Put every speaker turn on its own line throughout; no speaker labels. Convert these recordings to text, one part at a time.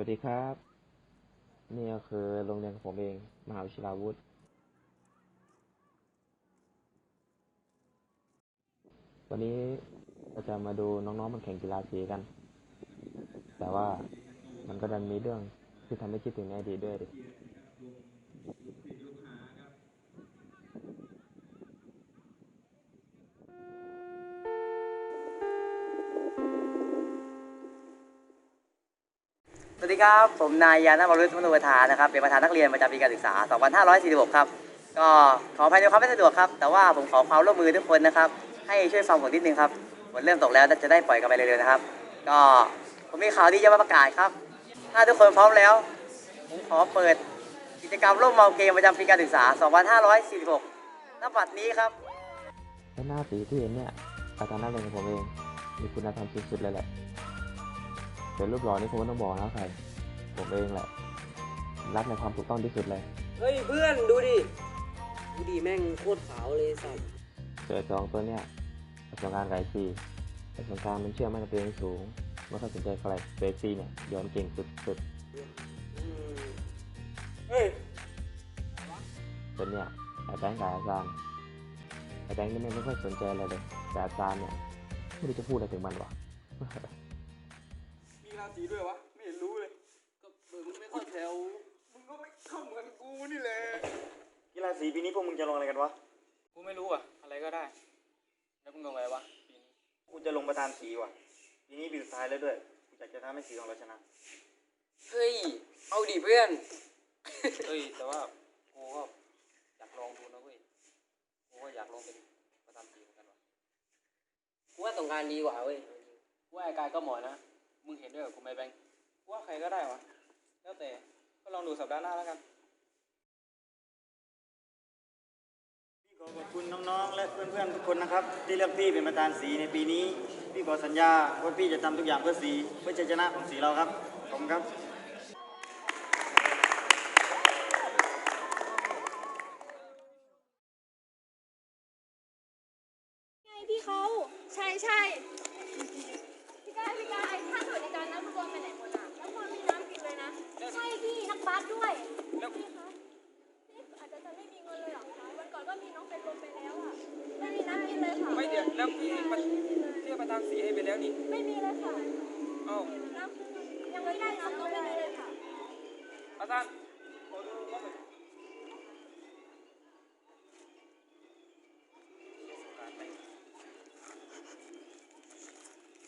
วัสดีครับ นี่ก็คือโรงเรียนของผมเอง มหาวิทยาลัยวุฒิวันนี้เราจะมาดูน้องๆมันแข่งกีฬาสีกัน แต่ว่ามันก็ดันมีเรื่องที่ทำให้คิดถึงในอดีตด้วย ดี
ครับ ผมนายยานาวรุษมนุประธานนะครับ เป็นประธานนักเรียนประจำปีการศึกษา 2546 ครับ ก็ขออภัยในความไม่สะดวกครับ แต่ว่าผมขอความร่วมมือทุกคนนะครับ ให้ช่วยฟังผมนิดนึงครับฝนเริ่มตกแล้วจะได้ปล่อยกันไปเร็วๆนะครับ ก็ผมมีข่าวดีจะมาประกาศครับ ถ้าทุกคนพร้อมแล้ว ผมขอเปิดกิจกรรมร่วมเมาเกมประจำปีการศึกษา 2546ณบัดนี้ครับ
และหน้าสีที่เห็นเนี่ยอาจารย์นักเรียนของผมเองมีคุณธรรมสุดๆเลยแหละเป็นรูปหล่อนี่ผมไม่ต้องบอกนะใคร ผมเองแหละ รักในความถูกต้องที่สุดเลย
เฮ้ยเพื่อนดูดิ ดูดิแม่งโคตรขาวเลยสัตว์
เจอจองตัวเนี่ยประสบการณ์ไกลซีประสบการณ์มันเชื่อมั่นในตัวเองสูงไม่ค่อยสนใจใครเบสซี่เนี่ยย้อนเก่งสุด
อืมเฮ้ย
ๆเป็นเนี่ยอาจารย์กับอาจารย์อาจารย์นี่ไม่ค่อยสนใจอะไรเลยแต่อาจารย์เนี่ยไม่รู้จะพูดอะไรถึงมันวะ
มีราศีด้วยวะ
แถว
มึงก็ไม่เข้าเหมือนกูนี่แหละ
กีฬาสีปีนี้พวกมึงจะลงอะไรกันวะ
กูไม่รู้อะ อะไรก็ได้ แล้วมึงลงอะไรวะปีนี้
กูจะลงประธานสีว่ะ ปีนี้ปีสุดท้ายแล้วด้วย กูอยากจะทำให้สีของเราชนะ
เฮ้ย เอาดิเพื่อน
เอ้ย แต่ว่ากูก็อยากลองดูนะเว้ย กูก็อยากลองเป็นประธานทีมเหมือนกันวะ
กูว่าสงกรารดีกว่าเว้ย
กูว่าไอ้กายก็เหมาะนะ มึงเห็นด้วยกับกูไหมแบงค์กูว่าใครก็ได้วะ แล้วแต่ก็ลองดูสัปดาห์หน้าแล้วกัน
พี่ขอขอบคุณน้องๆ และเพื่อนๆทุกคนนะครับ ที่เลือกพี่เป็นประธานสีในปีนี้ พี่ขอสัญญาว่าพี่จะทำทุกอย่างเพื่อสีเพื่อชัยชนะของสีเราครับขอบคุณครับ
ไงพี่เขาใช่ใช่พี่กายพี่กายถ้าสวัสดิการนักฟุตบอลไปไหนหมดอะแล้วคนมีน้ำกิน เลยนะ ใช่พี่นักบาสด้วย
แล้ว
พี่คะพี่อาจจะจะไม่มีเงินเลยเหรอคะวันก่อนก็มีน้องเป็นลมไปแล้วอะไม่มีน้ำกินเลยค่ะ
ไม่เดี๋ยวแล้วพี่มัน
ไม่มีเลย
เทียบประธานสีให้ไปแล้วนี่
ไม่มีเลยค่ะ
เอ้า
น้ำยังไม่ได้น้ำก็ไม่มีเลยค่ะ
ประธานขอดูรอบหน่อย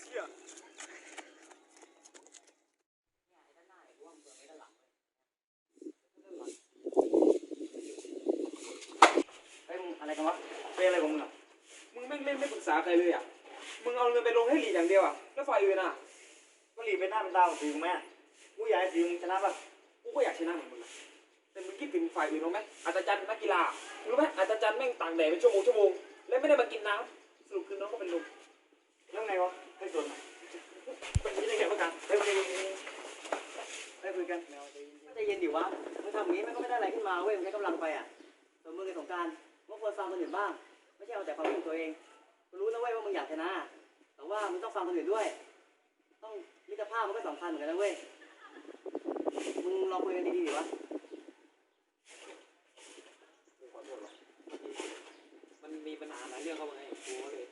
เชี่ย
เฮ้ยมึงอะไรกันวะ เป็นอะไรของมึงอะ
มึงแม่งเล่นไม่ปรึกษาใครเลยอะ มึงเอาเงินไปลงให้หลีดอย่างเดียวอะ แล้วฝ่ายอื่นอะ
ก็รีบเป็นหน้าเป็นตาของสีกูไหมอะกูอยากให้สีมึงชนะป่ะ
กูก็อยากชนะเหมือนมึงอะแต่มึงคิดถึงฝ่ายอื่นบ้างไหมอาจารย์จันนักกีฬา รู้ไหมอาจารย์จันแม่งต่างแดดเป็นชั่วโมงชั่วโมง แล้วไม่ได้มากินน้ำสรุปคือน้องก็เป็นลม
แล้วไงวะให้สน
เป็นอย่างนี้ได้ไงวะกัน
เฮ้ยคุยกันเฮ้ยคุยกัน
ใจเย็นดิวะมึงทำอย่างนี้มันก็ไม่ได้อะไรขึ้นมาเว้ยมึงใช้กำลังไปอะสมมือกับสงกรารมึงควรฟังคนอื่นบ้าง ไม่ใช่เอาแต่ความรู้ของตัวเอง กูรู้นะเว้ยว่ามึงอยากชนะ แต่ว่ามึงต้องฟังคนอื่นด้วย ต้องมิตรภาพมันก็สำคัญเหมือนกันนะเว้ย มึงลองคุยกันดีๆดีวะ
มันมีปัญหาหลายเรื่องเข้ามาไงกลัวเล
ย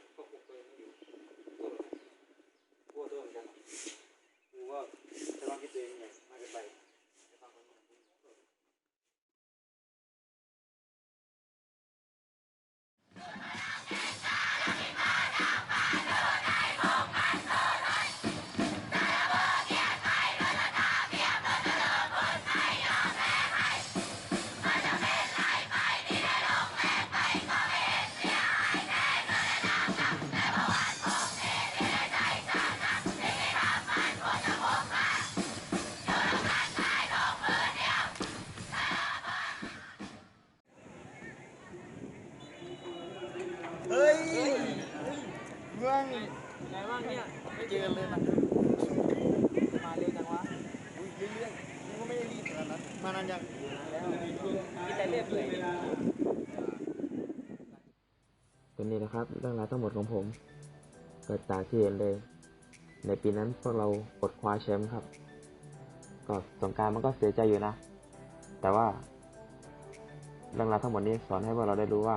ไม่เจอกันเลยนะมาเร็วจังวะ
อุ้ยเรื่อยๆนี่ก็ไม่ได้รีบขนาดนั้นมานานยัง
แล้วกินแต่เรียบเลย
เป็นนี่นะครับเรื่องราวทั้งหมดของผม เกิดจากที่เห็นเลย ในปีนั้นพวกเรากดคว้าแชมป์ครับ ก็สงกรารมันก็เสียใจอยู่นะ แต่ว่า เรื่องราวทั้งหมดนี้สอนให้พวกเราได้รู้ว่า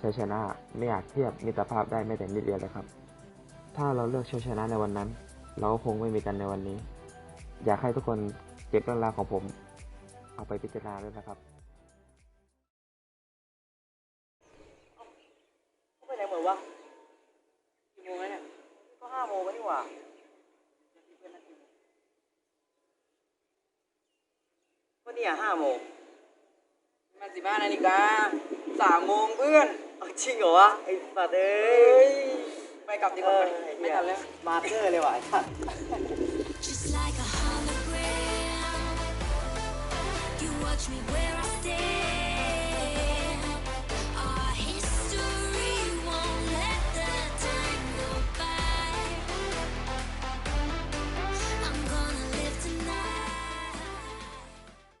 ชัยชนะไม่อาจเทียบมิตรภาพได้แม้แต่นิดเดียวเลยครับ ถ้าเราเลือกชัยชนะในวันนั้น เราก็คงไม่มีกันในวันนี้ อยากให้ทุกคนเก็บเรื่องราวของผม เอาไปพิจารณาด้วยนะครับ
เขาไปไหนหมดวะกี่โมงแล้วเนี่ยก็ห้าโมงแล้วนี่หว่าก็เนี่ยห้าโมง
มันสิบห้านาฬิกาสามโมงเพื่อน
จริงเหรอวะไอ้สัตว์เอ้ย
กลับดีกว่าไม่ทันแล้ว
มาเกอร์เลยว่ะชัด